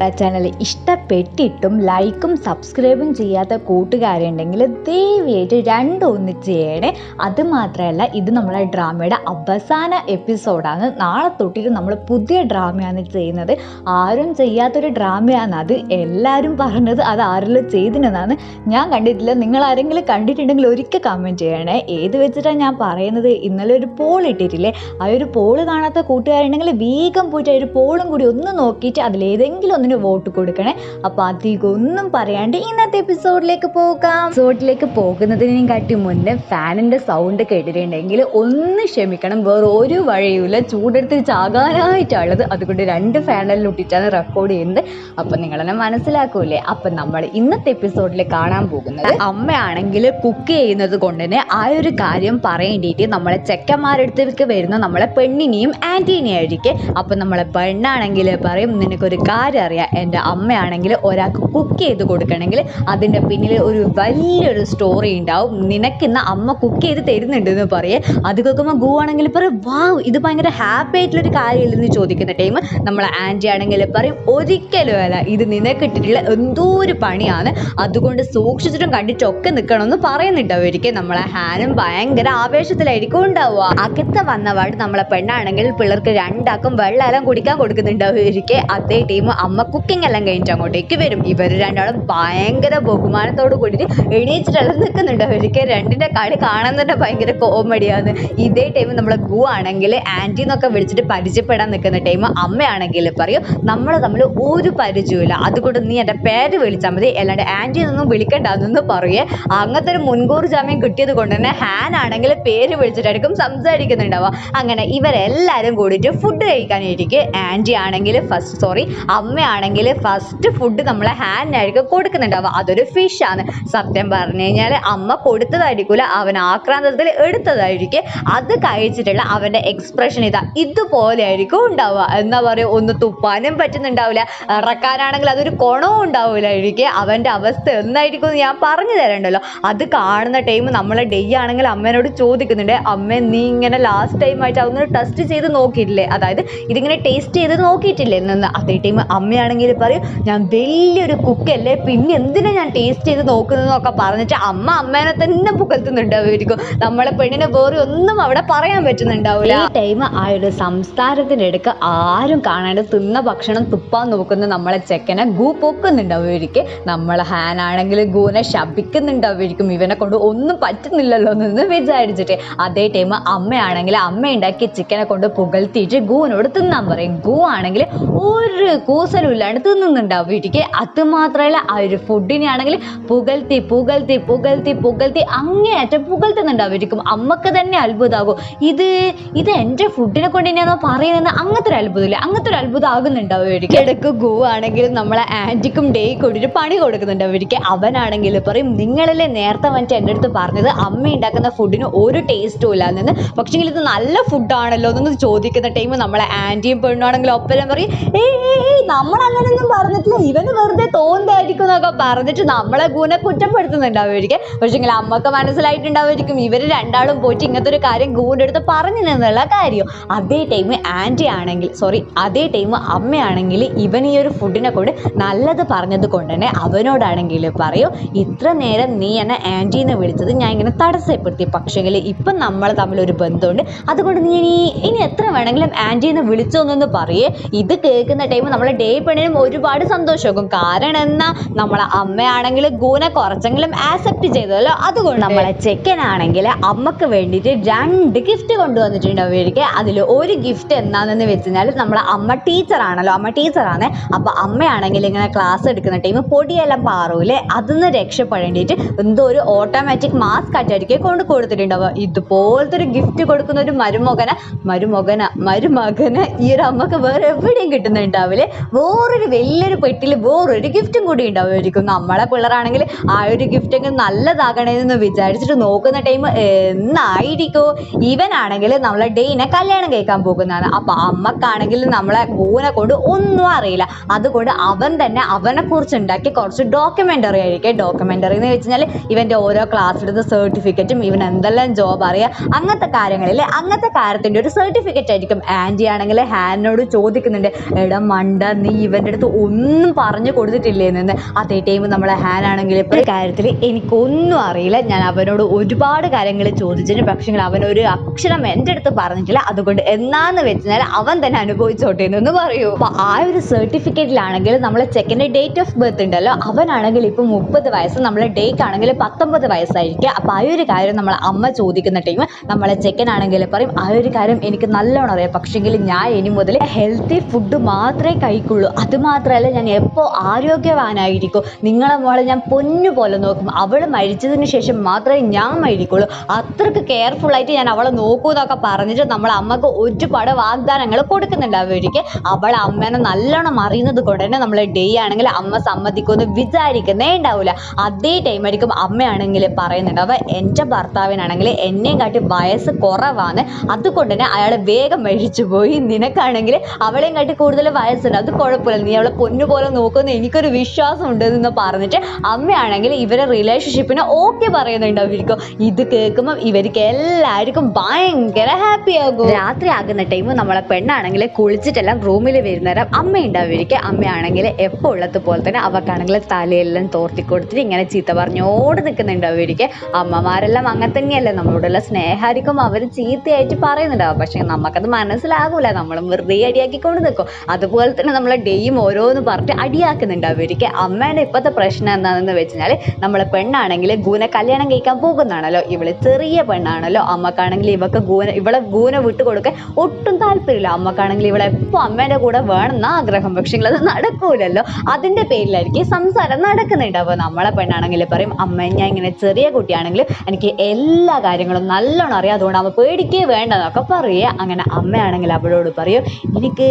Channel ഇഷ്ടപ്പെട്ടിട്ടും ലൈക്കും സബ്സ്ക്രൈബും ചെയ്യാത്ത കൂട്ടുകാരുണ്ടെങ്കിൽ ദയവായിട്ട് രണ്ടും ഒന്നിച്ച് ചെയ്യണേ. അത് മാത്രമല്ല ഇത് നമ്മളെ ഡ്രാമയുടെ അവസാന എപ്പിസോഡാണ് നാളെ തൊട്ടിട്ട് നമ്മൾ പുതിയ ഡ്രാമയാണ് ചെയ്യുന്നത്. ആരും ചെയ്യാത്തൊരു ഡ്രാമയാണ് അത്. എല്ലാവരും പറഞ്ഞത് അത് ആരെല്ലാം ചെയ്തിനെന്നാണ് ഞാൻ കണ്ടിട്ടില്ല. നിങ്ങൾ ആരെങ്കിലും കണ്ടിട്ടുണ്ടെങ്കിൽ ഒരിക്കൽ കമന്റ് ചെയ്യണേ. ഏത് വെച്ചിട്ടാണ് ഞാൻ പറയുന്നത്? ഇന്നലെ ഒരു പോൾ ഇട്ടിട്ടില്ലേ? ആ ഒരു പോൾ കാണാത്ത കൂട്ടുകാരുണ്ടെങ്കിൽ വേഗം പോയിട്ട് ആ ഒരു പോളും കൂടി ഒന്ന് നോക്കിയിട്ട് അതിലേതെങ്കിലും ഒന്നിന് വോട്ട് കൊടുക്കണേ. അപ്പോൾ അധികം ഒന്നും പറയാണ്ട് ഇന്നത്തെ എപ്പിസോഡിലേക്ക് പോകാം. എപ്പിസോഡിലേക്ക് പോകുന്നതിനും കാട്ടി മുന്നേ ഫാനിന്റെ സൗണ്ട് കേട്ടിട്ടുണ്ടെങ്കിൽ ഒന്ന് ക്ഷമിക്കണം. വേറെ ഒരു വഴിയുമില്ല. ചൂടെടുത്ത് ചാകാനായിട്ടുള്ളത് അതുകൊണ്ട് രണ്ട് ഫാനെല്ലാം ഇട്ടിട്ടാണ് റെക്കോർഡ് ചെയ്യുന്നത്. അപ്പം നിങ്ങളെന്നെ മനസ്സിലാക്കൂലേ അപ്പം നമ്മൾ ഇന്നത്തെ എപ്പിസോഡിൽ കാണാൻ പോകുന്നത് അമ്മയാണെങ്കിൽ കുക്ക് ചെയ്യുന്നത് കൊണ്ട് തന്നെ ആ ഒരു കാര്യം പറയേണ്ടിയിട്ട് നമ്മളെ ചെക്കന്മാരടുത്തേക്ക് വരുന്ന നമ്മളെ പെണ്ണിനെയും ആന്റീനെയും ആയിരിക്കും. അപ്പം നമ്മളെ പെണ്ണാണെങ്കിൽ പറയും നിനക്കൊരു കാര്യം അറിയാം. എന്റെ അമ്മയാണെങ്കിൽ ഒരാൾക്ക് കുക്ക് ചെയ്ത് കൊടുക്കണമെങ്കിൽ അതിന്റെ പിന്നിൽ ഒരു വലിയൊരു സ്റ്റോറി ഉണ്ടാവും. നിനക്കിന്ന് അമ്മ കുക്ക് ചെയ്ത് തരുന്നുണ്ട് എന്ന് പറയേ. അത് കേൾക്കുമ്പോൾ ഗു ആണെങ്കിൽ പറയും വാവ് ഇത് ഭയങ്കര ഹാപ്പി ആയിട്ടുള്ളൊരു കാര്യമില്ലെന്ന് ചോദിക്കുന്ന ടൈം നമ്മളെ ആന്റി ആണെങ്കിൽ പറയും ഒരിക്കലും അല്ല ഇത് നിനക്ക് ഇട്ടിട്ടുള്ള എന്തോ ഒരു പണിയാണ്. അതുകൊണ്ട് സൂക്ഷിച്ചിട്ടും കണ്ടിട്ടൊക്കെ നിൽക്കണമെന്ന് പറയുന്നുണ്ട് ഒരിക്കൽ നമ്മളെ ഹാനും ഭയങ്കര ആവേശത്തിലായിരിക്കും ഉണ്ടാവുക. അകത്ത് വന്നപാട് നമ്മളെ പെണ്ണാണെങ്കിൽ പിള്ളേർക്ക് രണ്ടാക്കും വെള്ളം എല്ലാം കുടിക്കാൻ കൊടുക്കുന്നുണ്ടാവും ഒരിക്കൽ അതേ ടീം അമ്മ കുക്കിംഗ് എല്ലാം കഴിഞ്ഞിട്ട് അങ്ങോട്ടേക്ക് വരും. ഇവർ രണ്ടാളും ഭയങ്കര ബഹുമാനത്തോട് കൂടിയിട്ട് എണീച്ചിട്ടെല്ലാം നിൽക്കുന്നുണ്ട്. ഒരിക്കൽ രണ്ടിന്റെ കളി കാണാൻ തന്നെ ഭയങ്കര കോമഡിയാണ്. ഇതേ ടൈം നമ്മളെ ഗു ആണെങ്കിൽ ആന്റി എന്നൊക്കെ വിളിച്ചിട്ട് പരിചയപ്പെടാൻ നിൽക്കുന്ന ടൈം അമ്മയാണെങ്കിൽ പറയും നമ്മൾ തമ്മിൽ ഒരു പരിചയമില്ല അതുകൊണ്ട് നീ എന്റെ പേര് വിളിച്ചാൽ മതി. അല്ലാണ്ട് ആന്റി എന്നൊന്നും വിളിക്കണ്ടെന്ന് പറയേ. അങ്ങനത്തെ ഒരു മുൻകൂർ ജാമ്യം കിട്ടിയത് കൊണ്ട് തന്നെ ഹാൻ ആണെങ്കിൽ പേര് വിളിച്ചിട്ടായിരിക്കും സംസാരിക്കുന്നുണ്ടാവുക. അങ്ങനെ ഇവരെല്ലാവരും കൂടിയിട്ട് ഫുഡ് കഴിക്കാനായിരിക്കും ആന്റി ആണെങ്കിൽ ഫസ്റ്റ് സോറി അമ്മയാണെങ്കിൽ ഫസ്റ്റ് ഫുഡ് നമ്മളെ ആയിരിക്കും കൊടുക്കുന്നുണ്ടാവുക അതൊരു ഫിഷാണ് സത്യം പറഞ്ഞു കഴിഞ്ഞാൽ അമ്മ കൊടുത്തതായിരിക്കില്ല അവൻ ആക്രാന്തത്തിൽ എടുത്തതായിരിക്കും. അത് കഴിച്ചിട്ടുള്ള അവന്റെ എക്സ്പ്രഷൻ ഇതാ ഇതുപോലെ ആയിരിക്കും ഉണ്ടാവുക. എന്താ പറയുക ഒന്ന് തുപ്പാനും പറ്റുന്നുണ്ടാവില്ല. ഇറക്കാനാണെങ്കിൽ അതൊരു കുണവും ഉണ്ടാവില്ലായിരിക്കും. അവന്റെ അവസ്ഥ എന്തായിരിക്കും എന്ന് ഞാൻ പറഞ്ഞു തരണ്ടല്ലോ. അത് കാണുന്ന ടൈം നമ്മളെ ഡേ ആണെങ്കിൽ അമ്മേനോട് ചോദിക്കുന്നുണ്ട് അമ്മ നീ ഇങ്ങനെ ലാസ്റ്റ് ടൈം ആയിട്ട് അതൊന്ന് ടെസ്റ്റ് ചെയ്ത് നോക്കിയിട്ടില്ലേ? അതായത് ഇതിങ്ങനെ ടേസ്റ്റ് ചെയ്ത് നോക്കിയിട്ടില്ലേ? എന്ന് അതേ ടൈം അമ്മയാണെങ്കിൽ പറയും ഞാൻ വലിയൊരു കുക്കല്ലേ പിന്നെ എന്തിനാ ഞാൻ ടേസ്റ്റ് ചെയ്ത് നോക്കുന്നതെന്നൊക്കെ പറഞ്ഞിട്ട് അമ്മ അമ്മേനെ തന്നെ പുകഴ്ത്തുന്നുണ്ടാവുമായിരിക്കും. നമ്മളെ പെണ്ണിനെ വേറെ ഒന്നും അവിടെ പറയാൻ പറ്റുന്നുണ്ടാവില്ല ഈ ടൈം ആ ഒരു സംസ്ഥാനത്തിന്റെ ആരും കാണാണ്ട് തിന്ന ഭക്ഷണം തുപ്പാൻ നോക്കുന്ന നമ്മളെ ചെക്കനെ ഗു പൊക്കുന്നുണ്ടാവുമായിരിക്കും. നമ്മളെ ഹാൻ ആണെങ്കിൽ ഗുനെ ശപിക്കുന്നുണ്ടാവുമായിരിക്കും. ഇവനെ കൊണ്ട് ഒന്നും പറ്റുന്നില്ലല്ലോ എന്ന് വിചാരിച്ചിട്ട്. അതേ ടൈം അമ്മയാണെങ്കിൽ അമ്മ ഉണ്ടാക്കിയ ചിക്കനെ കൊണ്ട് പുകഴ്ത്തിയിട്ട് ഗൂവിനോട് തിന്നാൻ പറയും. ഗു ആണെങ്കിൽ ഒരു കൂസലും ഇല്ലാണ്ട് വീട്ടിക്ക് അത് മാത്രമല്ല ആ ഒരു ഫുഡിനെ ആണെങ്കിൽ പുകഴ്ത്തി പുകഴ്ത്തി പുകഴ്ത്തി പുകഴ്ത്തി അങ്ങേയറ്റം പുകഴ്ത്തുന്നുണ്ടാവുമായിരിക്കും അമ്മയ്ക്ക് തന്നെ അത്ഭുതമാകും ഇത് ഇത് എന്റെ ഫുഡിനെ കൊണ്ട് തന്നെയാണോ പറയുന്നത് അങ്ങനത്തെ ഒരു അത്ഭുതമില്ല. അങ്ങനത്തെ ഒരു അത്ഭുതം ആകുന്നുണ്ടാവും ഇടയ്ക്ക് ഗോ ആണെങ്കിലും നമ്മളെ ആന്റിക്കും ഡേ കൊണ്ടിട്ട് പണി കൊടുക്കുന്നുണ്ടാവും. വീട്ടിക്ക് അവനാണെങ്കിൽ പറയും നിങ്ങളല്ലേ നേരത്തെ വന്നിട്ട് എന്റെ അടുത്ത് പറഞ്ഞത് അമ്മ ഉണ്ടാക്കുന്ന ഫുഡിന് ഒരു ടേസ്റ്റും ഇല്ല. എന്ന് പക്ഷേങ്കിൽ ഇത് നല്ല ഫുഡാണല്ലോ എന്നൊന്ന് ചോദിക്കുന്ന ടൈം നമ്മളെ ആന്റിയും പെണ്ണാണെങ്കിലും ഒപ്പരം പറയും ഏയ് ഏയ് ഏയ് പറഞ്ഞിട്ടില്ല. ഇവന് വെറുതെ തോന്നായിരിക്കും എന്നൊക്കെ പറഞ്ഞിട്ട് നമ്മളെ ഗുണ കുറ്റപ്പെടുത്തുന്നുണ്ടാവുമായിരിക്കും. പക്ഷേങ്കിൽ അമ്മയ്ക്ക് മനസ്സിലായിട്ടുണ്ടാവുമായിരിക്കും. ഇവർ രണ്ടാളും പോയിട്ട് ഇങ്ങനത്തെ ഒരു കാര്യം ഗൂന്റെ അടുത്ത് പറഞ്ഞു എന്നുള്ള കാര്യം. അതേ ടൈം ആന്റി ആണെങ്കിൽ സോറി അതേ ടൈം അമ്മയാണെങ്കിൽ ഇവൻ ഈ ഒരു ഫുഡിനെ കൊണ്ട് നല്ലത് പറഞ്ഞത് കൊണ്ട് തന്നെ അവനോടാണെങ്കിൽ പറയൂ ഇത്ര നേരം നീ എന്നെ ആന്റി എന്ന് വിളിച്ചത് ഞാൻ ഇങ്ങനെ തടസ്സപ്പെടുത്തി. പക്ഷേങ്കിൽ ഇപ്പം നമ്മൾ തമ്മിലൊരു ബന്ധമുണ്ട്. അതുകൊണ്ട് നീ ഇനി എത്ര വേണമെങ്കിലും ആന്റി എന്ന് വിളിച്ചോന്നൊന്ന് പറയേ. ഇത് കേൾക്കുന്ന ടൈം നമ്മൾ ഡേ പെണ്ണിനും ഒരുപാട് സന്തോഷമാകും. കാരണം എന്നാ നമ്മളെ അമ്മയാണെങ്കിൽ ഗുണ കുറച്ചെങ്കിലും ആക്സെപ്റ്റ് ചെയ്തല്ലോ. അതുകൊണ്ട് നമ്മളെ ചെക്കനാണെങ്കിൽ അമ്മയ്ക്ക് വേണ്ടിയിട്ട് രണ്ട് ഗിഫ്റ്റ് കൊണ്ടുവന്നിട്ടുണ്ട് അവർക്ക് അതിൽ ഒരു ഗിഫ്റ്റ് എന്താണെന്ന് വെച്ച് കഴിഞ്ഞാൽ നമ്മളെ അമ്മ ടീച്ചറാണല്ലോ അമ്മ ടീച്ചറാണ് അപ്പോൾ അമ്മയാണെങ്കിൽ ഇങ്ങനെ ക്ലാസ് എടുക്കുന്ന ടൈം പൊടിയെല്ലാം പാറൂലേ. നിന്ന് രക്ഷപ്പെടേണ്ടിയിട്ട് എന്തോ ഒരു ഓട്ടോമാറ്റിക് മാസ്ക് ആയിട്ടായിരിക്കും കൊണ്ട് കൊടുത്തിട്ടുണ്ടാവുക ഇതുപോലത്തെ ഒരു ഗിഫ്റ്റ് കൊടുക്കുന്ന ഒരു മരുമകനെ മരുമകന മരുമകന് ഈ ഒരു അമ്മയ്ക്ക് വേറെ എവിടെയും കിട്ടുന്നുണ്ടാവില്ലേ? വേറൊരു വലിയൊരു പെട്ടിയിൽ വേറൊരു ഗിഫ്റ്റും കൂടി ഉണ്ടാവുമായിരിക്കും. നമ്മളെ പിള്ളേരാണെങ്കിൽ ആ ഒരു ഗിഫ്റ്റ് എങ്കിൽ നല്ലതാകണേന്ന് വിചാരിച്ചിട്ട് നോക്കുന്ന ടൈം എന്നായിരിക്കോ? ഇവനാണെങ്കിൽ നമ്മളെ ഡെയിനെ കല്യാണം കഴിക്കാൻ പോകുന്നതാണ്. അപ്പൊ അമ്മക്കാണെങ്കിൽ നമ്മളെ കൂനെ കൊണ്ട് ഒന്നും അറിയില്ല. അതുകൊണ്ട് അവൻ തന്നെ അവനെ കുറിച്ച് ഉണ്ടാക്കി കുറച്ച് ഡോക്യുമെന്ററി ആയിരിക്കും. ഡോക്യുമെന്ററി എന്ന് വെച്ച് കഴിഞ്ഞാൽ ഇവന്റെ ഓരോ ക്ലാസ് എടുത്ത സർട്ടിഫിക്കറ്റും ഇവൻ എന്തെല്ലാം ജോബ് അറിയാം അങ്ങനത്തെ കാര്യങ്ങളിൽ അങ്ങനത്തെ കാര്യത്തിന്റെ ഒരു സർട്ടിഫിക്കറ്റ് ആയിരിക്കും. ആന്റി ആണെങ്കിൽ ഹാനോട് ചോദിക്കുന്നുണ്ട് എടാ മണ്ട നീ ഇവന്റെ അടുത്ത് ഒന്നും പറഞ്ഞു കൊടുത്തിട്ടില്ലേ എന്ന്. അതേ ടൈം നമ്മളെ ഹാൻ ആണെങ്കിൽ ഇപ്പോൾ കാര്യത്തിൽ എനിക്കൊന്നും അറിയില്ല. ഞാൻ അവനോട് ഒരുപാട് കാര്യങ്ങൾ ചോദിച്ചിട്ട് പക്ഷേ അവൻ ഒരു അക്ഷരം എന്റെ അടുത്ത് പറഞ്ഞിട്ടില്ല. അതുകൊണ്ട് എന്നാന്ന് വെച്ചാൽ അവൻ തന്നെ അനുഭവിച്ചോട്ടെ എന്ന് പറയൂ. അപ്പോൾ ആ ഒരു സർട്ടിഫിക്കറ്റിലാണെങ്കിൽ നമ്മളെ ചെക്കന്റെ ഡേറ്റ് ഓഫ് ബർത്ത് ഉണ്ടല്ലോ. അവനാണെങ്കിൽ ഇപ്പോൾ മുപ്പത് വയസ്സ് നമ്മളെ ഡേറ്റ് ആണെങ്കിൽ പത്തൊമ്പത് വയസ്സായിരിക്കും. അപ്പോൾ ആ ഒരു കാര്യം നമ്മളെ അമ്മ ചോദിക്കുന്ന ടൈം നമ്മളെ ചെക്കൻ ആണെങ്കിൽ പറയും ആ ഒരു കാര്യം എനിക്ക് നല്ലോണം അറിയാം. പക്ഷേങ്കിൽ ഞാൻ ഇനി മുതൽ ഹെൽത്തി ഫുഡ് മാത്രമേ കഴിക്കുള്ളൂ. അത് മാത്രമല്ല ഞാൻ എപ്പോൾ ആരോഗ്യവാനായിരിക്കും നിങ്ങളെ മോളെ ഞാൻ പൊന്നു പോലെ നോക്കും. അവൾ മരിച്ചതിന് ശേഷം മാത്രമേ ഞാൻ മരിക്കുള്ളൂ. അത്രയ്ക്ക് കെയർഫുൾ ആയിട്ട് ഞാൻ അവളെ നോക്കൂ എന്നൊക്കെ പറഞ്ഞിട്ട് നമ്മളെ അമ്മയ്ക്ക് ഒരുപാട് വാഗ്ദാനങ്ങൾ കൊടുക്കുന്നുണ്ട് അവർക്ക് അവളെ അമ്മേനെ നല്ലോണം അറിയുന്നത് കൊണ്ട് തന്നെ നമ്മളെ ഡേ ആണെങ്കിൽ അമ്മ സമ്മതിക്കുമെന്ന് വിചാരിക്കുന്നേ ഉണ്ടാവില്ല അതേ ടൈം ആയിരിക്കും അമ്മയാണെങ്കിൽ പറയുന്നുണ്ട് അവ എന്റെ ഭർത്താവിനാണെങ്കിൽ എന്നെയും കാട്ടി വയസ്സ് കുറവാണ്. അതുകൊണ്ട് തന്നെ അയാൾ വേഗം മരിച്ചു പോയി നിനക്കാണെങ്കിൽ അവളെയും കാട്ടി കൂടുതൽ വയസ്സുണ്ട്. അത് കുഴപ്പമില്ല നീ അവളെ പൊന്നു പോലെ നോക്കുമെന്ന് എനിക്കൊരു വിശ്വാസം ഉണ്ട് എന്ന് പറഞ്ഞിട്ട് അമ്മയാണെങ്കിൽ ഇവരെ റിലേഷൻഷിപ്പിന് ഓക്കെ പറയുന്നുണ്ട് ഇത് കേൾക്കുമ്പോൾ ഇവർക്ക് എല്ലാവർക്കും ഭയങ്കര ഹാപ്പി ആകും. രാത്രി ആകുന്ന ടൈം നമ്മളെ പെണ്ണാണെങ്കിൽ കുളിച്ചിട്ടെല്ലാം റൂമിൽ വരുന്നേരം അമ്മയുണ്ട് അവർക്ക്. അമ്മയാണെങ്കിൽ എപ്പോൾ ഉള്ളത് പോലെ തന്നെ അവർക്കാണെങ്കിൽ തലയെല്ലാം തോർത്തി കൊടുത്തിട്ട് ഇങ്ങനെ ചീത്ത പറഞ്ഞോട് നിൽക്കുന്നുണ്ട് അവർക്ക്. അമ്മമാരെല്ലാം അങ്ങനെ തന്നെയല്ലേ നമ്മളോടുള്ള സ്നേഹമായിരിക്കും അവർ ചീത്തയായിട്ട് പറയുന്നുണ്ടാവും. പക്ഷെ നമുക്കത് മനസ്സിലാകൂല നമ്മൾ വെറുതെ അടിയാക്കിക്കൊണ്ട് നിൽക്കും അതുപോലെ തന്നെ നമ്മളെ ഡെയും ഓരോന്ന് പറഞ്ഞിട്ട് അടിയാക്കുന്നുണ്ട് അവർക്ക് അമ്മേന്റെ ഇപ്പോഴത്തെ പ്രശ്നം എന്താണെന്ന് വെച്ച് കഴിഞ്ഞാൽ നമ്മളെ പെണ്ണാണെങ്കിൽ ഗൂന കല്യാണം കഴിക്കാൻ പോകുന്നതാണല്ലോ. ഇവൾ ചെറിയ പെണ്ണാണല്ലോ. അമ്മക്കാണെങ്കിൽ ഇവക്ക് ഗൂന ഇവളെ ഗൂന വിട്ട് കൊടുക്കാൻ ഒട്ടും താല്പര്യമില്ല. അമ്മക്കാണെങ്കിൽ ഇവളെ എപ്പോൾ അമ്മേന്റെ കൂടെ വേണമെന്ന ആഗ്രഹം. പക്ഷേ അത് നടക്കൂലല്ലോ. അതിന്റെ പേരിലായിരിക്കും സംസാരം നടക്കുന്നുണ്ട്. അപ്പോൾ നമ്മളെ പെണ്ണാണെങ്കിൽ പറയും അമ്മ ഞാൻ ഇങ്ങനെ ചെറിയ കുട്ടിയാണെങ്കിൽ എനിക്ക് എല്ലാ കാര്യങ്ങളും നല്ലോണം അറിയാം. അതുകൊണ്ട് അമ്മ പേടിക്കേ വേണ്ടെന്നൊക്കെ പറയുക അങ്ങനെ അമ്മയാണെങ്കിൽ അവളോട് പറയും എനിക്ക്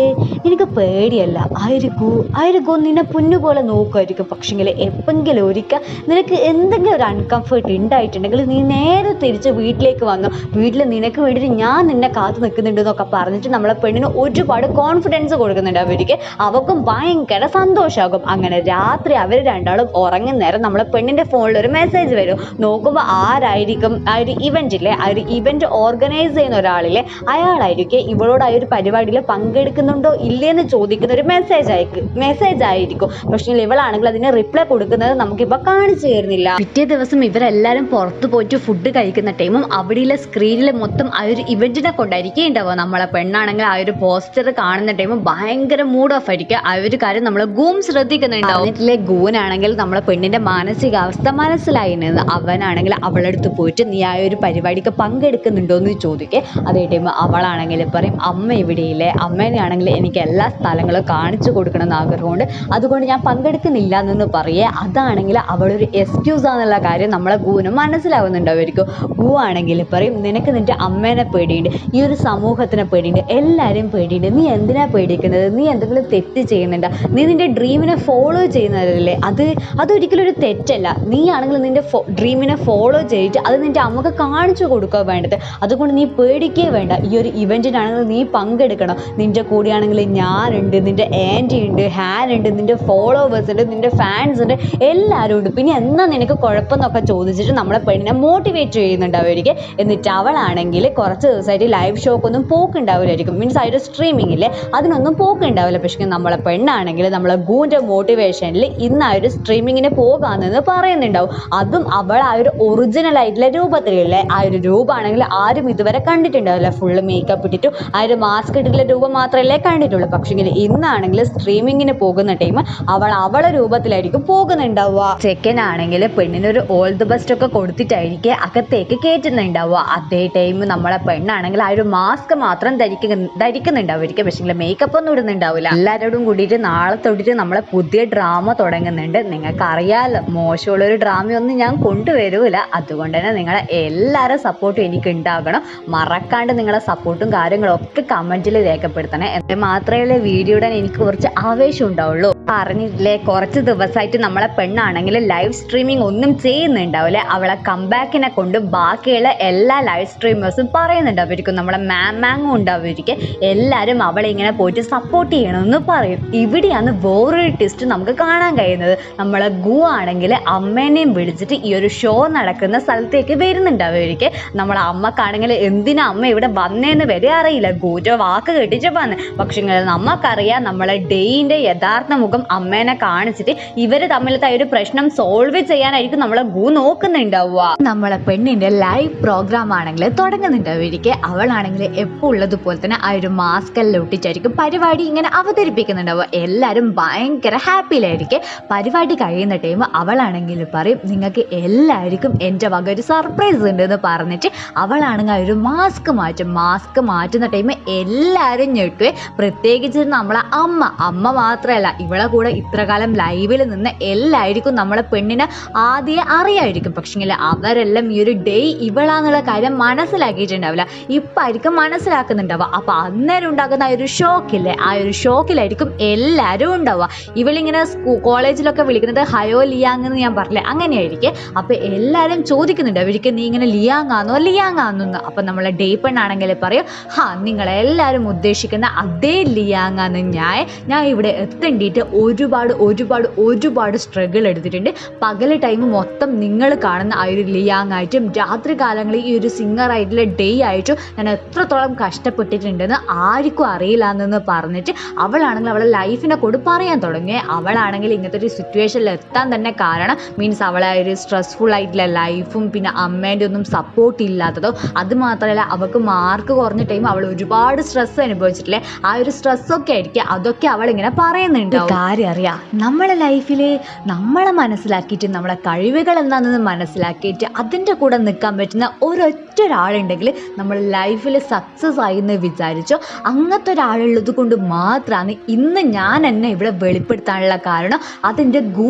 എനിക്ക് പേടിയല്ല. ആയിരിക്കൂ. ആയിരിക്കൂ നിന്നെ പൊന്നുപോലെ നോക്കുമായിരിക്കും. പക്ഷെങ്കിൽ എപ്പെങ്കിലും ഒരിക്കൽ നിനക്ക് എന്തെങ്കിലും ഒരു അൺകംഫർട്ട് ഉണ്ടായിട്ടുണ്ടെങ്കിൽ നീ നേരെ തിരിച്ച് വീട്ടിലേക്ക് വന്നു. വീട്ടിൽ നിനക്ക് വേണ്ടിയിട്ട് ഞാൻ നിന്നെ കാത്തു നിൽക്കുന്നുണ്ട് എന്നൊക്കെ പറഞ്ഞിട്ട് നമ്മളെ പെണ്ണിന് ഒരുപാട് കോൺഫിഡൻസ് കൊടുക്കുന്നുണ്ട് അവർക്ക്. അവർക്കും ഭയങ്കര സന്തോഷമാകും അങ്ങനെ രാത്രി അവർ രണ്ടാളും ഉറങ്ങുന്ന നേരം നമ്മളെ പെണ്ണിന്റെ ഫോണിൽ ഒരു മെസ്സേജ് വരും. നോക്കുമ്പോൾ ആരായിരിക്കും? ആ ഒരു ഇവന്റ് ഇല്ലേ? ആ ഒരു ഇവന്റ് ഓർഗനൈസ് ചെയ്യുന്ന ഒരാളിലെ അയാളായിരിക്കും ഇവളോട് ആ ഒരു പരിപാടിയിൽ പങ്കെടുക്കുന്നുണ്ടോ ഇല്ലേന്ന് ചോദിക്കുന്ന ഒരു മെസ്സേജ് അയക്കും മെസ്സേജ് ആയിരിക്കും. പക്ഷേ ഇവളാണെങ്കിൽ അതിന് റിപ്ലൈ കൊടുക്കുന്നത് നമുക്കിപ്പോൾ കാണിച്ചു തരുന്നില്ല. പിറ്റേ ദിവസം ഇവരെല്ലാവരും പുറത്തു പോയിട്ട് ഫുഡ് കഴിക്കുന്ന ടൈമും അവിടെയുള്ള സ്ക്രീനിൽ മൊത്തം ആ ഒരു ഇവന്റിനെ കൊണ്ടായിരിക്കും ഉണ്ടാവുക നമ്മളെ പെണ്ണാണെങ്കിൽ ആ ഒരു പോസ്റ്റർ കാണുന്ന ടൈമും ഭയങ്കര മൂഡ് ഓഫ് ആയിരിക്കും. ആ ഒരു കാര്യം നമ്മൾ ഗൂം ശ്രദ്ധിക്കുന്നുണ്ടാവും. വീട്ടിലെ ഗൂനാണെങ്കിൽ നമ്മളെ പെണ്ണിന്റെ മാനസികാവസ്ഥ മനസ്സിലായി അവനാണെങ്കിൽ അടുത്ത് പോയിട്ട് നീ ആ ഒരു പരിപാടിക്ക് പങ്കെടുക്കുന്നുണ്ടോ എന്ന് ചോദിക്കേ. അതേ ടൈം അവളാണെങ്കിൽ പറയും അമ്മ ഇവിടെയില്ലേ? അമ്മേനെ ആണെങ്കിൽ എനിക്ക് എല്ലാ സ്ഥലങ്ങളും കാണിച്ചു കൊടുക്കണം എന്ന് ആഗ്രഹമുണ്ട്. അതുകൊണ്ട് ഞാൻ പങ്കെടുക്കുന്നില്ല എന്നൊന്ന് പറയേ. അതാണെങ്കിൽ അവളൊരു എക്സ്ക്യൂസ് ആണെന്നുള്ള കാര്യം നമ്മളെ ഗുവിന് മനസ്സിലാവുന്നുണ്ട് അവർക്ക് ഗൂ ആണെങ്കിൽ പറയും നിനക്ക് നിന്റെ അമ്മേനെ പേടിയുണ്ട് ഈ ഒരു സമൂഹത്തിനെ പേടിയുണ്ട് എല്ലാവരെയും പേടിയുണ്ട്. നീ എന്തിനാ പേടിക്കുന്നത്? നീ എന്തെങ്കിലും തെറ്റ് ചെയ്യുന്നുണ്ടോ? നീ നിന്റെ ഡ്രീമിനെ ഫോളോ ചെയ്യുന്നതല്ലേ? അത് അതൊരിക്കലും ഒരു തെറ്റല്ല. നീ ആണെങ്കിൽ നിന്റെ ഡ്രീമിനെ ഫോളോ ചെയ്തിട്ട് അത് നിന്റെ അമ്മയ്ക്ക് കാണിച്ചു കൊടുക്കുക വേണ്ടത്. അതുകൊണ്ട് നീ പേടിക്കേ വേണ്ട. ഈ ഒരു ഇവന്റിനാണെങ്കിൽ നീ പങ്കെടുക്കണം. നിന്റെ കൂടെയാണെങ്കിൽ ഞാനുണ്ട് നിന്റെ ആന്റി ഉണ്ട് ഹാൻ ഉണ്ട് നിന്റെ ഫോളോവേഴ്സ് ഉണ്ട് നിന്റെ ഫാൻസ് ഉണ്ട് എല്ലാവരും ഉണ്ട്. പിന്നെ എന്നാ നിനക്ക് കുഴപ്പമെന്നൊക്കെ ചോദിച്ചിട്ട് നമ്മളെ പെണ്ണിനെ മോട്ടിവേറ്റ് ചെയ്യുന്നുണ്ട് അവർക്ക് എന്നിട്ട് അവളാണെങ്കിൽ കുറച്ച് ദിവസമായിട്ട് ലൈവ് ഷോക്കൊന്നും പോക്കുണ്ടാവില്ലായിരിക്കും. മീൻസ് അതിന്റെ സ്ട്രീമിങ്ങിൽ അതിനൊന്നും പോക്കുണ്ടാവില്ല. പക്ഷേ നമ്മളെ പെണ്ണാണെങ്കിൽ നമ്മളെ ഗൂന്റെ മോട്ടിവേഷനിൽ ഇന്ന് ആ ഒരു സ്ട്രീമിങ്ങിന് പോകാമെന്ന് പറയുന്നുണ്ടാവും. അതും അവൾ ആ ഒരു ഒറിജിനൽ ആയിട്ടുള്ള രൂപത്തിലുള്ള ആ ഒരു രൂപമാണെങ്കിൽ ആരും ഇതുവരെ കണ്ടിട്ടുണ്ടാവില്ല. ഫുള്ള് മേക്കപ്പ് ഇട്ടിട്ടും ആ ഒരു മാസ്ക് ഇട്ടിട്ടുള്ള രൂപം മാത്രമല്ലേ കണ്ടിട്ടുള്ളൂ. പക്ഷേ ഇന്നാണെങ്കിൽ സ്ട്രീമിങ്ങിന് പോകുന്ന ടൈം അവൾ അവളെ രൂപത്തിലായിരിക്കും പോകുന്നുണ്ടാവുക. ചെക്കനാണെങ്കിൽ പെണ്ണിനൊരു ഓൾ ദി ബെസ്റ്റ് ഒക്കെ കൊടുത്തിട്ടായിരിക്കും അകത്തേക്ക് കയറ്റുന്നുണ്ടാവുക അതേ ടൈം നമ്മളെ പെണ്ണാണെങ്കിൽ ആ ഒരു മാസ്ക് മാത്രം ധരിക്ക ധരിക്കുന്നുണ്ടാവുമായിരിക്കും. പക്ഷേ മേക്കപ്പ് ഒന്നും ഇടുന്നുണ്ടാവില്ല. എല്ലാവരോടും കൂടിയിട്ട് നാളെ തൊട്ടിട്ട് നമ്മളെ പുതിയ ഡ്രാമ തുടങ്ങുന്നുണ്ട്. നിങ്ങൾക്ക് അറിയാലോ മോശമുള്ളൊരു ഡ്രാമയൊന്നും ഞാൻ കൊണ്ടുവരൂല. അതുകൊണ്ട് തന്നെ നിങ്ങളെ എല്ലാവരും സപ്പോർട്ടും എനിക്ക് ഉണ്ടാകണം മറക്കാണ്ട് നിങ്ങളെ സപ്പോർട്ടും കാര്യങ്ങളും ഒക്കെ കമന്റിൽ രേഖപ്പെടുത്തണേ. മാത്രമേ വീഡിയോ എനിക്ക് കുറച്ച് ആവേശം ഉണ്ടാവുള്ളൂ. പറഞ്ഞില്ലേ കുറച്ച് ദിവസമായിട്ട് നമ്മളെ പെണ്ണാണെങ്കിൽ ലൈവ് സ്ട്രീമിംഗ് ഒന്നും ചെയ്യുന്നുണ്ടാവില്ല. അവളെ കംബാക്കിനെ കൊണ്ട് ബാക്കിയുള്ള എല്ലാ ലൈവ് സ്ട്രീമേഴ്സും പറയുന്നുണ്ടാവും നമ്മളെ മാമാങ്ങും ഉണ്ടാവുമായിരിക്കും എല്ലാവരും അവളെ ഇങ്ങനെ പോയിട്ട് സപ്പോർട്ട് ചെയ്യണമെന്ന് പറയും. ഇവിടെയാണ് വേറൊരു ടെസ്റ്റ് നമുക്ക് കാണാൻ കഴിയുന്നത്. നമ്മളെ ഗു ആണെങ്കിൽ അമ്മേനെയും വിളിച്ചിട്ട് ഈ ഒരു ഷോ നടക്കുന്ന സ്ഥലത്തേക്ക് വരുന്നുണ്ടാവുമായിരിക്കും നമ്മളെ അമ്മക്കാണെങ്കിൽ എന്തിനാ അമ്മ ഇവിടെ വന്നേന്ന് വരെ അറിയില്ല. ഗൂറ്റോ വാക്ക് കെട്ടിച്ച് വന്ന്. പക്ഷേ നമുക്കറിയാം നമ്മളെ ഡേയിന്റെ യഥാർത്ഥ മുഖം അമ്മേനെ കാണിച്ചിട്ട് ഇവർ തമ്മിലത്തെ ഒരു പ്രശ്നം സോൾവ് ചെയ്യാനായിരിക്കും നമ്മളെ ഗു നോക്കുന്നുണ്ടാവുക. നമ്മളെ പെണ്ണിന്റെ ലൈവ് പ്രോഗ്രാം ആണെങ്കിൽ തുടങ്ങുന്നുണ്ടാവുക അവളാണെങ്കിൽ എപ്പോൾ ഉള്ളതുപോലെ തന്നെ ആ ഒരു മാസ്ക് എല്ലാം ഒട്ടിച്ചായിരിക്കും പരിപാടി ഇങ്ങനെ അവതരിപ്പിക്കുന്നുണ്ടാവുക. എല്ലാവരും ഭയങ്കര ഹാപ്പിയിലായിരിക്കും പരിപാടി കഴിയുന്ന ടൈം അവളാണെങ്കിൽ പറയും നിങ്ങൾക്ക് എല്ലാവർക്കും എന്റെ വക ഒരു സർപ്രൈസ് ഉണ്ട് എന്ന് പറഞ്ഞിട്ട് അവളാണെങ്കിൽ ആ ഒരു മാസ്ക് മാറ്റും. മാസ്ക് മാറ്റുന്ന ടൈം എല്ലാവരും ഞെട്ടുവേ. പ്രത്യേകിച്ച് നമ്മളെ അമ്മ. അമ്മ മാത്രമല്ല ഇവളെ കൂടെ ഇത്രകാലം ലൈവിൽ നിന്ന് എല്ലാവർക്കും നമ്മളെ പെണ്ണിനെ ആദ്യം അറിയായിരിക്കും. പക്ഷെങ്കിൽ അവരെല്ലാം ഈ ഒരു ഡേ ഇവളാന്നുള്ള കാര്യം മനസ്സിലാക്കിയിട്ടുണ്ടാവില്ല. ഇപ്പം ആയിരിക്കും മനസ്സിലാക്കുന്നുണ്ടാവുക. അപ്പോൾ അന്നേരം ഉണ്ടാകുന്ന ആ ഒരു ഷോക്കില്ലേ ആ ഒരു ഷോക്കിലായിരിക്കും എല്ലാവരും ഉണ്ടാവുക. ഇവളിങ്ങനെ സ്കൂ കോളേജിലൊക്കെ വിളിക്കുന്നത് ഹയോ ലിയാങ് എന്ന് ഞാൻ പറഞ്ഞില്ലേ? അങ്ങനെയായിരിക്കും. അപ്പോൾ എല്ലാവരും ചോദിക്കുന്നുണ്ട് അവർക്ക് നീ ഇങ്ങനെ ലിയാങ് ആണോ ലിയാങ് ആണെന്ന് അപ്പോൾ നമ്മളെ ഡേ പെണ്ണാണെങ്കിൽ പറയും ഹാ നിങ്ങളെല്ലാവരും ഉദ്ദേശിക്കുന്ന അതേ ലിയാങ് ആണ് ഞാൻ ഞാൻ ഇവിടെ എത്തേണ്ടിയിട്ട് ഒരുപാട് ഒരുപാട് ഒരുപാട് സ്ട്രഗിൾ എടുത്തിട്ടുണ്ട്. പകൽ ടൈം മൊത്തം നിങ്ങൾ കാണുന്ന ആ ഒരു ലിയാങ് ആയിട്ടും രാത്രി കാലങ്ങളിൽ ഈ ഒരു സിംഗർ ആയിട്ടുള്ള ഡേ ആയിട്ടും ഞാൻ എത്രത്തോളം കഷ്ടപ്പെട്ടിട്ടുണ്ടെന്ന് ആർക്കും അറിയില്ല എന്നൊന്ന് പറഞ്ഞിട്ട് അവളാണെങ്കിൽ അവളെ ലൈഫിനെ കൊണ്ട് പറയാൻ തുടങ്ങി അവളാണെങ്കിൽ ഇങ്ങനത്തെ ഒരു സിറ്റുവേഷനിൽ എത്താൻ തന്നെ കാരണം മീൻസ് അവളെ ഒരു സ്ട്രെസ്ഫുൾ ആയിട്ടുള്ള ലൈഫും പിന്നെ അമ്മേന്റെ ഒന്നും സപ്പോർട്ട് ഇല്ലാത്തതോ അത് മാത്രമല്ല അവൾക്ക് മാർക്ക് കുറഞ്ഞ ടൈം അവൾ ഒരുപാട് സ്ട്രെസ് അനുഭവിച്ചിട്ടില്ലേ? ആ ഒരു സ്ട്രെസ്സൊക്കെ ആയിരിക്കും അതൊക്കെ അവൾ ഇങ്ങനെ പറയുന്നുണ്ട് കാര്യം അറിയാം. നമ്മളെ ലൈഫിൽ നമ്മളെ മനസ്സിലാക്കിയിട്ട് നമ്മളെ കഴിവുകൾ എന്താണെന്ന് മനസ്സിലാക്കിയിട്ട് അതിന്റെ കൂടെ നിൽക്കാൻ പറ്റുന്ന ഒരൊറ്റ ഒരാളുണ്ടെങ്കിൽ നമ്മൾ ലൈഫിൽ സക്സസ് ആയി എന്ന് വിചാരിച്ചോ അങ്ങനത്തെ ഒരാളുള്ളത് കൊണ്ട് മാത്രമാണ് ഇന്ന് ഞാൻ എന്നെ ഇവിടെ വെളിപ്പെടുത്താനുള്ള കാരണം അതെന്റെ ഗു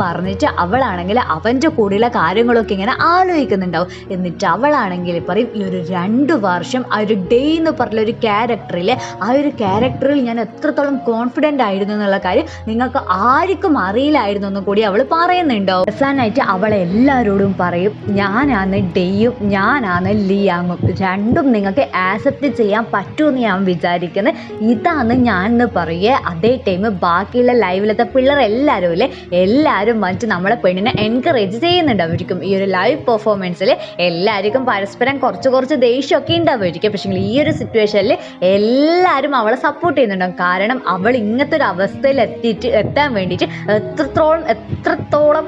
പറഞ്ഞിട്ട് അവളാണെങ്കിൽ അവന്റെ കൂടെയുള്ള കാര്യങ്ങളൊക്കെ ഇങ്ങനെ ആലോചിക്കുന്നുണ്ടാവും. എന്നിട്ട് അവളാണെങ്കിൽ പറയും ഈ ഒരു രണ്ട് വർഷം ആ ഒരു ഡേ എന്ന് പറഞ്ഞ ഒരു ക്യാരക്ടറിലെ ആ ഒരു ക്യാരക്ടറിൽ ഞാൻ എത്രത്തോളം കോൺഫിഡന്റ് ആയിരുന്നു എന്നുള്ള കാര്യം നിങ്ങൾക്ക് ആർക്കും അറിയില്ലായിരുന്നു എന്നും കൂടി അവൾ പറയുന്നുണ്ടോ? അവസാനായിട്ട് അവൾ എല്ലാവരോടും പറയും ഞാനാണ് ഡെയ്യും ഞാനാണ് ലിയാങ്ങും. രണ്ടും നിങ്ങൾക്ക് ആക്സെപ്റ്റ് ചെയ്യാൻ പറ്റുമെന്ന് ഞാൻ വിചാരിക്കുന്നത് ഇതാണ് ഞാൻ എന്ന് പറയുക. അതേ ടൈം ബാക്കിയുള്ള ലൈവിലത്തെ പിള്ളേർ എല്ലാവരും ഇല്ലേ എല്ലാവരും വന്നിട്ട് നമ്മളെ പെണ്ണിനെ എൻകറേജ് ചെയ്യുന്നുണ്ടായിരിക്കും ഈ ഒരു ലൈവ് പെർഫോമൻസിൽ എല്ലാവർക്കും പരസ്പരം കുറച്ച് കുറച്ച് ദേഷ്യമൊക്കെ ഉണ്ടാവുമായിരിക്കും പക്ഷേ ഈ ഒരു സിറ്റുവേഷനിൽ എല്ലാവരും അവളെ സപ്പോർട്ട് ചെയ്യുന്നുണ്ടാവും. കാരണം അവൾ ഇങ്ങനത്തെ ഒരു അവസ്ഥയിൽ എത്തിയിട്ട് എത്താൻ വേണ്ടിയിട്ട് എത്രത്തോളം എത്രത്തോളം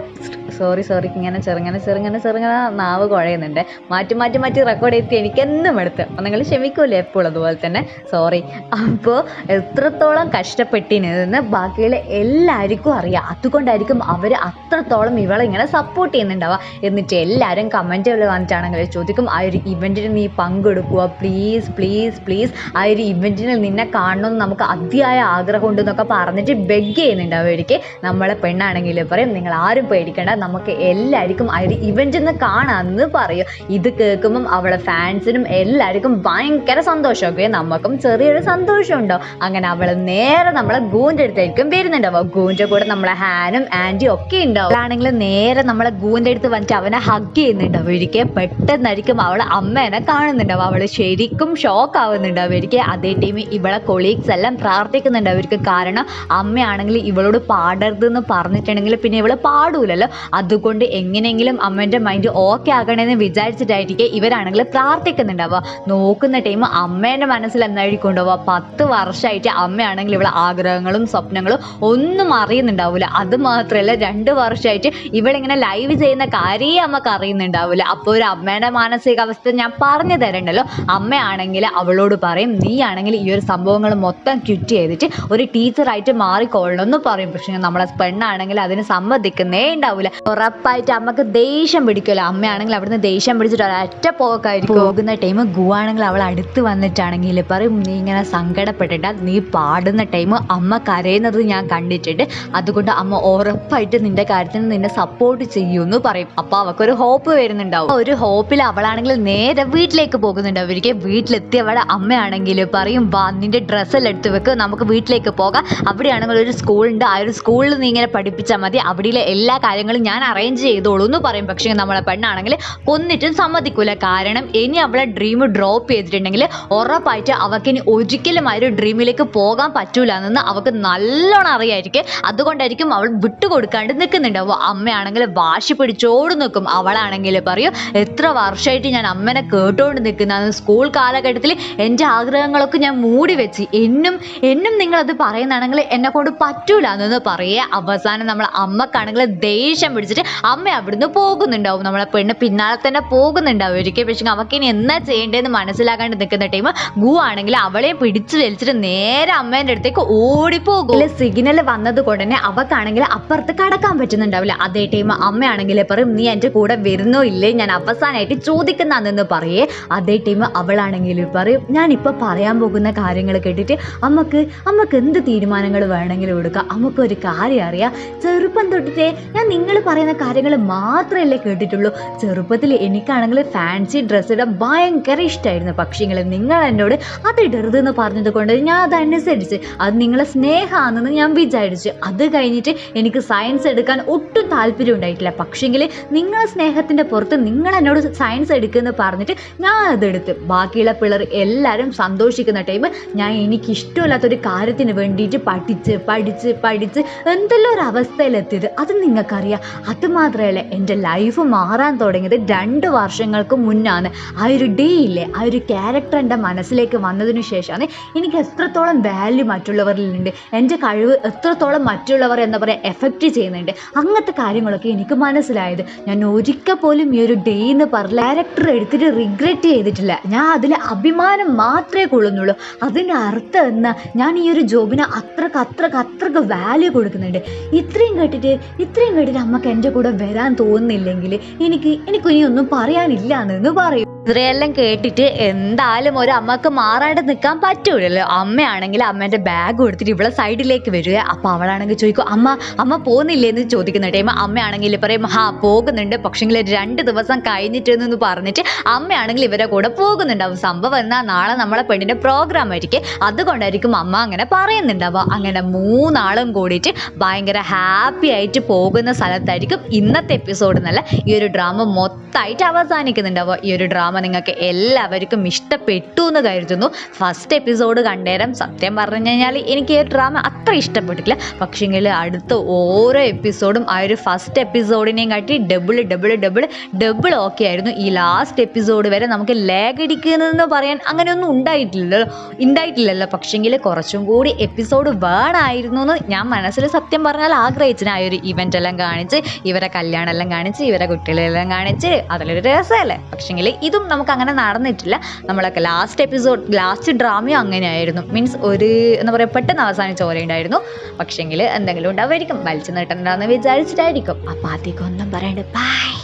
സോറി സോറി ഇങ്ങനെ ചെറുങ്ങനെ ചെറുങ്ങനെ ചെറുങ്ങനെ നാവ് കുഴയുന്നുണ്ട്. മാറ്റി മാറ്റി മാറ്റി റെക്കോർഡ് ചെയ്തിട്ട് എനിക്കെന്നും എടുത്ത്. അപ്പം നിങ്ങൾ ക്ഷമിക്കൂലേ എപ്പോഴും അതുപോലെ തന്നെ. സോറി അപ്പോൾ എത്രത്തോളം കഷ്ടപ്പെട്ടിനെന്ന് ബാക്കിയുള്ള എല്ലാവർക്കും അറിയാം. അതുകൊണ്ടായിരിക്കും അവർ അത്രത്തോളം ഇവളെ ഇങ്ങനെ സപ്പോർട്ട് ചെയ്യുന്നുണ്ടാവുക. എന്നിട്ട് എല്ലാവരും കമന്റുകൾ വന്നിട്ടാണെങ്കിൽ ചോദിക്കും ആ ഒരു ഇവന്റിന് നീ പങ്കെടുക്കുക പ്ലീസ് പ്ലീസ് പ്ലീസ് ആ ഒരു ഇവന്റിന് നിന്നെ കാണണമെന്ന് നമുക്ക് അതിയായ ആഗ്രഹമുണ്ടെന്നൊക്കെ പറഞ്ഞിട്ട് ബെഗ് ചെയ്യുന്നുണ്ട് അവർക്ക് നമ്മളെ പെണ്ണാണെങ്കിൽ പറയും നിങ്ങൾ ആരും പേടിക്കേണ്ട നമുക്ക് എല്ലാവർക്കും ആ ഒരു ഇവന്റ് ഒന്ന് കാണാമെന്ന് പറയും. ഇത് കേൾക്കുമ്പം അവളെ ഫാൻസിനും എല്ലാവർക്കും ഭയങ്കര സന്തോഷമൊക്കെ. നമുക്കും ചെറിയൊരു സന്തോഷം ഉണ്ടാവും അങ്ങനെ അവൾ നേരെ നമ്മളെ ഗൂന്റെ അടുത്തായിരിക്കും വരുന്നുണ്ടാവും. ഗൂന്റെ കൂടെ നമ്മളെ ഹാനും ആന്റിയും ഒക്കെ ഉണ്ടാവും. ആണെങ്കിൽ നേരെ നമ്മളെ ഗൂന്റെ അടുത്ത് വന്നിട്ട് അവനെ ഹഗ് ചെയ്യുന്നുണ്ടാവും. ഒരിക്കൽ പെട്ടെന്നായിരിക്കും അവളെ അമ്മേനെ കാണുന്നുണ്ടാവും. അവൾ ശരിക്കും ഷോക്ക് ആവുന്നുണ്ടാവും. ഒരിക്കൽ അതേ ടീം ഇവളെ കൊളീഗ്സ് എല്ലാം പ്രാർത്ഥിക്കുന്നുണ്ടാവും. കാരണം അമ്മയാണെങ്കിൽ ഇവളോട് പാടരുതെന്ന് പറഞ്ഞിട്ടുണ്ടെങ്കിൽ പിന്നെ ഇവൾ പാടൂലല്ലോ. അതുകൊണ്ട് എങ്ങനെയെങ്കിലും അമ്മേന്റെ മൈൻഡ് ഓക്കെ ആകണമെന്ന് വിചാരിച്ചിട്ടായിരിക്കും ഇവരാണെങ്കിൽ പ്രാർത്ഥിക്കുന്നുണ്ടാവുക. നോക്കുന്ന ടൈം അമ്മേന്റെ മനസ്സിൽ എന്തായിരിക്കും ഉണ്ടാവുക പത്ത് വർഷമായിട്ട് അമ്മയാണെങ്കിൽ ഇവിടെ ആഗ്രഹങ്ങളും സ്വപ്നങ്ങളും ഒന്നും അറിയുന്നുണ്ടാവില്ല അത് മാത്രമല്ല രണ്ട് വർഷമായിട്ട് ഇവളിങ്ങനെ ലൈവ് ചെയ്യുന്ന കാര്യമേ അമ്മയ്ക്ക് അറിയുന്നുണ്ടാവില്ല അപ്പോൾ ഒരു അമ്മേന്റെ മാനസികാവസ്ഥ ഞാൻ പറഞ്ഞു തരണ്ടല്ലോ. അമ്മയാണെങ്കിൽ അവളോട് പറയും നീ ആണെങ്കിൽ ഈ ഒരു സംഭവങ്ങൾ മൊത്തം ക്വിറ്റ് ചെയ്തിട്ട് ഒരു ടീച്ചറായിട്ട് മാറിക്കൊള്ളണം എന്ന് പറയും. പക്ഷേ നമ്മളെ പെണ്ണാണെങ്കിൽ അതിന് സമ്മതിക്കുന്നേ ഉണ്ടാവില്ല ഉറപ്പായിട്ട് അമ്മയ്ക്ക് ദേഷ്യം പിടിക്കുമല്ലോ അമ്മയാണെങ്കിൽ അവിടുന്ന് ദേഷ്യം പിടിച്ചിട്ട് ഒരൊറ്റ പോക്കായിരിക്കും. പോകുന്ന ടൈം ഗുവാണെങ്കിൽ അവൾ അടുത്ത് വന്നിട്ടാണെങ്കിൽ പറയും നീ ഇങ്ങനെ സങ്കടപ്പെട്ടിട്ട് നീ പാടുന്ന ടൈം അമ്മ കരയുന്നത് ഞാൻ കണ്ടിട്ടുണ്ട്. അതുകൊണ്ട് അമ്മ ഉറപ്പായിട്ട് നിന്റെ കാര്യത്തിൽ നിന്നെ സപ്പോർട്ട് ചെയ്യുമെന്ന് പറയും. അപ്പോൾ അവൾക്കൊരു ഹോപ്പ് വരുന്നുണ്ടാവും. ഒരു ഹോപ്പിൽ അവളാണെങ്കിൽ നേരെ വീട്ടിലേക്ക് പോകുന്നുണ്ട് അവർക്ക് വീട്ടിലെത്തി അവളെ അമ്മയാണെങ്കിൽ പറയും വാ നിന്റെ ഡ്രസ്സെല്ലാം എടുത്ത് വെക്ക്. നമുക്ക് വീട്ടിലേക്ക് പോകാം. അവിടെയാണെങ്കിൽ ഒരു സ്കൂളുണ്ട് ആ ഒരു സ്കൂളിൽ നീ ഇങ്ങനെ പഠിപ്പിച്ചാൽ മതി. അവിടെ എല്ലാ കാര്യങ്ങളും ഞാൻ അറേഞ്ച് ചെയ്തോളൂ എന്ന് പറയും. പക്ഷേ നമ്മളെ പെണ്ണാണെങ്കിൽ കൊന്നിട്ടും സമ്മതിക്കൂല. കാരണം ഇനി അവളെ ഡ്രീം ഡ്രോപ്പ് ചെയ്തിട്ടുണ്ടെങ്കിൽ ഉറപ്പായിട്ട് അവൾക്ക് ഇനി ഒരിക്കലും ആ ഒരു ഡ്രീമിലേക്ക് പോകാൻ പറ്റൂല എന്ന് അവൾക്ക് നല്ലോണം അറിയായിരിക്കും. അതുകൊണ്ടായിരിക്കും അവൾ വിട്ടുകൊടുക്കാണ്ട് നിൽക്കുന്നുണ്ടാവും അമ്മയാണെങ്കിൽ വാശി പിടിച്ചോട് നിൽക്കും. അവളാണെങ്കിൽ പറയും എത്ര വർഷമായിട്ട് ഞാൻ അമ്മനെ കേട്ടോണ്ട് നിൽക്കുന്ന സ്കൂൾ കാലഘട്ടത്തിൽ എന്റെ ആഗ്രഹങ്ങളൊക്കെ ഞാൻ മൂടി വെച്ച് എന്നും എന്നും നിങ്ങളത് പറയുന്നതാണെങ്കിൽ എന്നെ കൊണ്ട് പറ്റൂല എന്നൊന്ന് പറയേ. അവസാനം നമ്മളെ അമ്മക്കാണെങ്കിൽ ദേഷ്യം പിടിച്ചിട്ട് അമ്മ അവിടുന്ന് പോകുന്നുണ്ടാവും. നമ്മളെ പെണ്ണ് പിന്നാലെ തന്നെ പോകുന്നുണ്ടാവും. ഒരിക്കൽ പക്ഷേ അവൾക്ക് ഇനി എന്നാ ചെയ്യേണ്ടതെന്ന് മനസ്സിലാക്കാണ്ട് നിൽക്കുന്ന ടൈം ഗു ആണെങ്കിൽ അവളെ പിടിച്ചു വലിച്ചിട്ട് നേരെ അമ്മേന്റെ അടുത്തേക്ക് ഓടിപ്പോകും. സിഗ്നൽ വന്നത് കൊണ്ട് തന്നെ അവക്കാണെങ്കിൽ അപ്പുറത്ത് കടക്കാൻ പറ്റുന്നുണ്ടാവില്ല. അതേ ടൈം അമ്മയാണെങ്കിൽ പറയും നീ എന്റെ കൂടെ വരുന്നോ ഇല്ലേ? ഞാൻ അവസാനമായിട്ട് ചോദിക്കുന്നതെന്ന് പറയേ. അതേ ടൈം അവളാണെങ്കിൽ പറയും ഞാൻ ഇപ്പോൾ പറയാൻ പോകുന്ന കാര്യങ്ങൾ കേട്ടിട്ട് അമ്മയ്ക്ക് അമ്മയ്ക്ക് എന്ത് തീരുമാനങ്ങൾ വേണമെങ്കിലും എടുക്കാം? അമ്മയ്ക്ക് ഒരു കാര്യം അറിയാം. ചെറുപ്പം തൊട്ടിട്ടേ ഞാൻ നിങ്ങൾ പറയുന്ന കാര്യങ്ങൾ മാത്രമല്ലേ കേട്ടിട്ടുള്ളൂ. ചെറുപ്പത്തിൽ എനിക്കാണെങ്കിൽ ഫാൻസി ഡ്രസ്സ് ഇടാൻ ഭയങ്കര ഇഷ്ടമായിരുന്നു പക്ഷേങ്കിൽ നിങ്ങൾ എന്നോട് അത് ഇടരുത് എന്ന് പറഞ്ഞത് കൊണ്ട് ഞാൻ അതനുസരിച്ച് അത് നിങ്ങളെ സ്നേഹമാണെന്ന് ഞാൻ വിചാരിച്ചു. അത് കഴിഞ്ഞിട്ട് എനിക്ക് സയൻസ് എടുക്കാൻ ഒട്ടും താല്പര്യം ഉണ്ടായിട്ടില്ല. പക്ഷേങ്കിൽ നിങ്ങളെ സ്നേഹത്തിന്റെ പുറത്ത് നിങ്ങൾ എന്നോട് സയൻസ് എടുക്കുമെന്ന് പറഞ്ഞിട്ട് ഞാൻ അതെടുത്ത്. ബാക്കിയുള്ള പിള്ളേർ എല്ലാവരും സന്തോഷിക്കുന്ന ടൈം ഞാൻ എനിക്ക് ഇഷ്ടമില്ലാത്തൊരു കാര്യത്തിന് വേണ്ടിയിട്ട് പഠിച്ച് പഠിച്ച് പഠിച്ച് എന്തെല്ലാം ഒരു അവസ്ഥയിലെത്തിയത്. അത് നിങ്ങൾക്കറിയാം. അത് മാത്രമല്ല എന്റെ ലൈഫ് മാറാൻ തുടങ്ങിയത് രണ്ട് വർഷങ്ങൾക്ക് മുന്നാണ്. ആ ഒരു ഡേ ഇല്ലേ ആ ഒരു ക്യാരക്ടർ എന്റെ മനസ്സിലേക്ക് വന്നതിന് ശേഷമാണ് എനിക്ക് എത്രത്തോളം വാല്യൂ മറ്റുള്ളവരിലുണ്ട് എന്റെ കഴിവ് എത്രത്തോളം മറ്റുള്ളവർ എന്താ പറയുക എഫക്റ്റ് ചെയ്യുന്നുണ്ട്. അങ്ങനത്തെ കാര്യങ്ങളൊക്കെ എനിക്ക് മനസ്സിലായത്. ഞാൻ ഒരിക്കൽ പോലും ഈ ഒരു ഡേ എന്ന് പറഞ്ഞ ക്യാരക്ടർ എടുത്തിട്ട് റിഗ്രറ്റ് ചെയ്തിട്ടില്ല. ഞാൻ അതിൽ അഭിമാനം മാത്രമേ കൊള്ളുന്നുള്ളൂ. അതിന്റെ അർത്ഥം എന്നാ ഞാൻ ഈ ഒരു ജോബിന് അത്രയ്ക്ക് അത്രയ്ക്ക് അത്രയ്ക്ക് വാല്യൂ കൊടുക്കുന്നുണ്ട്. ഇത്രയും കേട്ടിട്ട് ഇത്രയും കേട്ടിട്ട് അമ്മയ്ക്ക് എന്റെ കൂടെ വരാൻ തോന്നുന്നില്ലെങ്കിൽ എനിക്ക് എനിക്ക് ഇനി ഒന്നും പറയാനില്ല എന്ന് പറയും. ഇത്രയെല്ലാം കേട്ടിട്ട് എന്തായാലും ഒരു അമ്മയ്ക്ക് മാറാണ്ട് നിൽക്കാൻ പറ്റൂലല്ലോ. അമ്മയാണെങ്കിൽ അമ്മേന്റെ ബാഗ് കൊടുത്തിട്ട് ഇവളെ സൈഡിലേക്ക് വരിക. അപ്പോൾ അവളാണെങ്കിൽ ചോദിക്കും അമ്മ അമ്മ പോകുന്നില്ലേ എന്ന് ചോദിക്കുന്ന ടൈം അമ്മയാണെങ്കിൽ പറയും ഹാ പോകുന്നുണ്ട്. പക്ഷേങ്കിൽ രണ്ട് ദിവസം കഴിഞ്ഞിട്ടെന്ന് പറഞ്ഞിട്ട് അമ്മയാണെങ്കിൽ ഇവരെ കൂടെ പോകുന്നുണ്ടാവും. സംഭവം എന്നാൽ നാളെ നമ്മളെ പെണ്ണിന്റെ പ്രോഗ്രാം ആയിരിക്കും. അതുകൊണ്ടായിരിക്കും അമ്മ അങ്ങനെ പറയുന്നുണ്ടാവുക. അങ്ങനെ മൂന്നാളും കൂടിയിട്ട് ഭയങ്കര ഹാപ്പി ആയിട്ട് പോകുന്ന സ്ഥലത്തായിരിക്കും ഇന്നത്തെ എപ്പിസോഡ് എന്നല്ല ഈ ഒരു ഡ്രാമ മൊത്തമായിട്ട് അവസാനിക്കുന്നുണ്ടാവുക. ഈ ഒരു ഡ്രാമ നിങ്ങൾക്ക് എല്ലാവർക്കും ഇഷ്ടപ്പെട്ടു എന്ന് കരുതുന്നു. ഫസ്റ്റ് എപ്പിസോഡ് കണ്ടേരം സത്യം പറഞ്ഞു കഴിഞ്ഞാൽ എനിക്ക് ഈ ഡ്രാമ അത്ര ഇഷ്ടപ്പെട്ടില്ല പക്ഷേങ്കിൽ അടുത്ത ഓരോ എപ്പിസോഡും ആ ഒരു ഫസ്റ്റ് എപ്പിസോഡിനെയും കാട്ടി double double double double okay ആയിരുന്നു. ഈ ലാസ്റ്റ് എപ്പിസോഡ് വരെ നമുക്ക് ലേഖടിക്കുന്നതെന്ന് പറയാൻ അങ്ങനെയൊന്നും ഉണ്ടായിട്ടില്ലല്ലോ. ഉണ്ടായിട്ടില്ലല്ലോ. പക്ഷേങ്കിൽ കുറച്ചും കൂടി എപ്പിസോഡ് വേണമായിരുന്നു എന്ന് ഞാൻ മനസ്സിൽ സത്യം പറഞ്ഞാൽ ആഗ്രഹിച്ചിന് ആ ഒരു ഇവന്റ് എല്ലാം കാണിച്ച് ഇവരെ കല്യാണം എല്ലാം കാണിച്ച് ഇവരെ കുട്ടികളെല്ലാം കാണിച്ച് അതിലൊരു രസമല്ലേ? പക്ഷേങ്കിൽ ഇതും നമുക്ക് അങ്ങനെ നടന്നിട്ടില്ല. നമ്മളൊക്കെ ലാസ്റ്റ് എപ്പിസോഡ് ലാസ്റ്റ് ഡ്രാമയും അങ്ങനെയായിരുന്നു. മീൻസ് ഒരു എന്താ പറയുക പെട്ടെന്ന് അവസാനിച്ച പോലെ ഉണ്ടായിരുന്നു. പക്ഷേങ്കിൽ എന്തെങ്കിലും ഉണ്ടാവുമായിരിക്കും. വലിച്ചു നീട്ടണ്ടെന്ന് വിചാരിച്ചിട്ടായിരിക്കും. അപ്പോൾ അധികം ഒന്നും പറയണ്ട. ബൈ